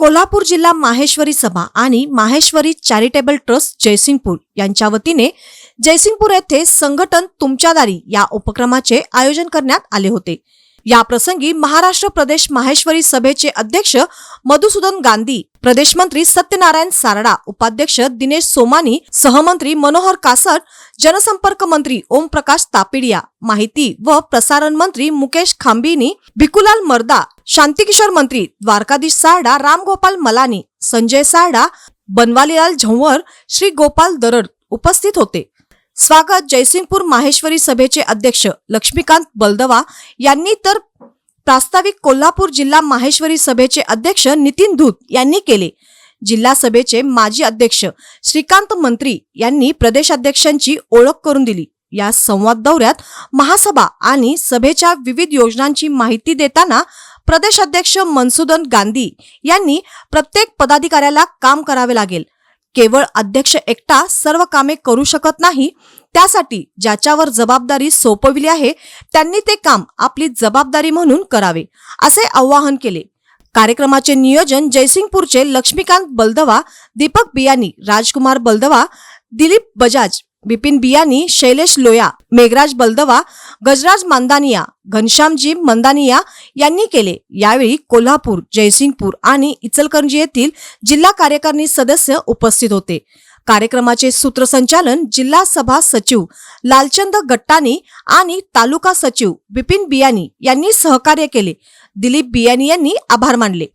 कोल्हापूर जिल्हा माहेश्वरी सभा आणि माहेश्वरी चॅरिटेबल ट्रस्ट जयसिंगपूर यांच्या वतीने जयसिंगपूर येथे संघटन तुमच्या दारी या उपक्रमाचे आयोजन करण्यात आले होते. या प्रसंगी महाराष्ट्र प्रदेश माहेश्वरी सभेचे अध्यक्ष मधुसूदन गांधी प्रदेश मंत्री सत्यनारायण सारडा उपाध्यक्ष दिनेश सोमानी सहमंत्री मनोहर कासट जनसंपर्क मंत्री ओमप्रकाश तापिडिया माहिती व प्रसारण मंत्री मुकेश खांबिनी भिकुलाल मर्दा शांतिकिशोर मंत्री द्वारकाधीश सारडा रामगोपाल मलानी संजय सारडा बनवालीलाल झंवर श्री गोपाल दरड उपस्थित होते. स्वागत जयसिंगपूर माहेश्वरी सभेचे अध्यक्ष लक्ष्मीकांत बलदवा यांनी तर प्रास्ताविक कोल्हापूर जिल्हा माहेश्वरी सभेचे अध्यक्ष नितीन धूत यांनी केले. जिल्हा सभेचे माजी अध्यक्ष श्रीकांत मंत्री यांनी प्रदेशाध्यक्षांची ओळख करून दिली. या संवाद दौऱ्यात महासभा आणि सभेच्या विविध योजनांची माहिती देताना प्रदेशाध्यक्ष मनसुदन गांधी यांनी प्रत्येक पदाधिकाऱ्याला काम करावे लागेल. केवळ अध्यक्ष एकटा सर्व कामे करू शकत नाही त्यासाठी ज्याच्यावर जबाबदारी सोपविली आहे त्यांनी ते काम आपली जबाबदारी म्हणून करावे असे आवाहन केले. कार्यक्रमाचे नियोजन जयसिंगपूरचे लक्ष्मीकांत बलदवा दीपक बियानी राजकुमार बलदवा दिलीप बजाज बिपिन बियानी शैलेश लोया मेघराज बलदवा गजराज मांदानिया घनश्यामजी मंदानिया यांनी केले. यावेळी कोल्हापूर जयसिंगपूर आणि इचलकरंजी येथील जिल्हा कार्यकारिणी सदस्य उपस्थित होते. कार्यक्रमाचे सूत्रसंचालन जिल्हा सभा सचिव लालचंद गट्टानी आणि तालुका सचिव बिपिन बियानी यांनी सहकार्य केले. दिलीप बियानी यांनी आभार मानले.